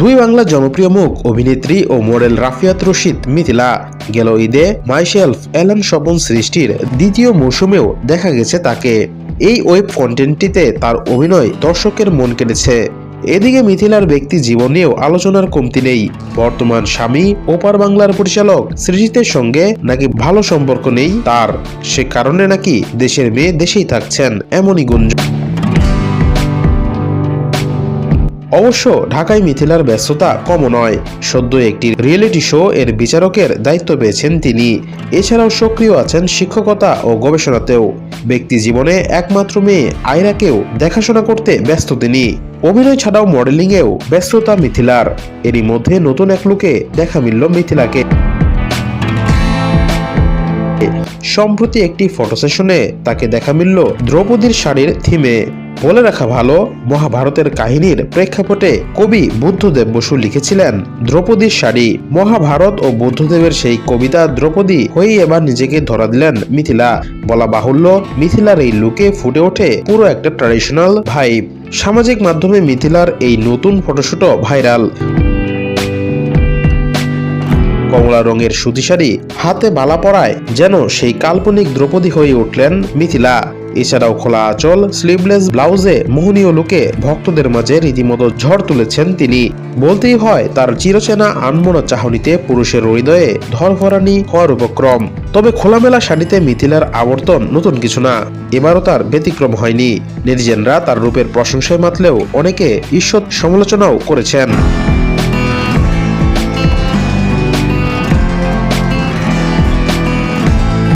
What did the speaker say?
দুই বাংলা জনপ্রিয় মুখ, অভিনেত্রী ও মডেল রাফিয়াত রশিদ মিথিলা। গেল ঈদে মাইশেলফ অ্যালান স্বপন সৃষ্টির দ্বিতীয় মৌসুমেও দেখা গেছে তাকে। এই ওয়েব কন্টেন্টটিতে তার অভিনয় দর্শকের মন কেড়েছে। এদিকে মিথিলার ব্যক্তি জীবন নিয়েও আলোচনার কমতি নেই। বর্তমান স্বামী, ওপার বাংলার পরিচালক সৃজিতের সঙ্গে নাকি ভালো সম্পর্ক নেই তার। সে কারণে নাকি দেশের মেয়ে দেশেই থাকছেন, এমনই গুঞ্জন। অবশ্য ঢাকায় মিথিলার ব্যস্ততা কমও নয়। সদ্য একটি রিয়েলিটি শো এর বিচারকের দায়িত্ব পেয়েছেন তিনি। এছাড়াও সক্রিয় আছেন শিক্ষকতা ও গবেষণাতেও। ব্যক্তি জীবনে একমাত্র মেয়ে আয়রাকেও দেখাশোনা করতে ব্যস্ত তিনি। অভিনয় ছাড়াও মডেলিংয়েও ব্যস্ততা মিথিলার। এরই মধ্যে নতুন এক লুকে দেখা মিলল মিথিলাকে। সম্প্রতি একটি ফটো সেশনে তাকে দেখা মিলল দ্রৌপদীর শাড়ির থিমে। বলে রাখা ভালো, মহাভারতের কাহিনীর প্রেক্ষাপটে কবি বুদ্ধদেব বসু লিখেছিলেন, দ্রৌপদীর শাড়ি। মহাভারত ও বুদ্ধদেবের সেই কবিতা দ্রৌপদী হয়েই এবার নিজেকে ধরা দিলেন মিথিলা। বলা বাহুল্য, মিথিলার এই লুকে ফুটে ওঠে পুরো একটা ট্র্যাডিশনাল ভাইব সামাজিক মাধ্যমে মিথিলার এই নতুন ফটোশুটও ভাইরাল কমলা রঙের সুতি শাড়ি হাতে বালা পরায় যেন সেই কাল্পনিক দ্রৌপদী হয়ে উঠলেন মিথিলা। এছাড়াও খোলা আঁচল স্লিভলেস ব্লাউজে মোহনীয় লুকে ভক্তদের মাঝে রীতিমতো ঝড় তুলেছেন তিনি। বলতেই হয়, তার চিরচেনা আনমনা চাহনিতে পুরুষের হৃদয়ে ধরফরানি হওয়ার উপক্রম। তবে খোলামেলা শাড়িতে মিথিলার আবর্তন নতুন কিছু না, এবারও তার ব্যতিক্রম হয়নি। নেটিজেনরা তার রূপের প্রশংসায় মাতলেও অনেকে ঈশ্বর সমালোচনাও করেছেন।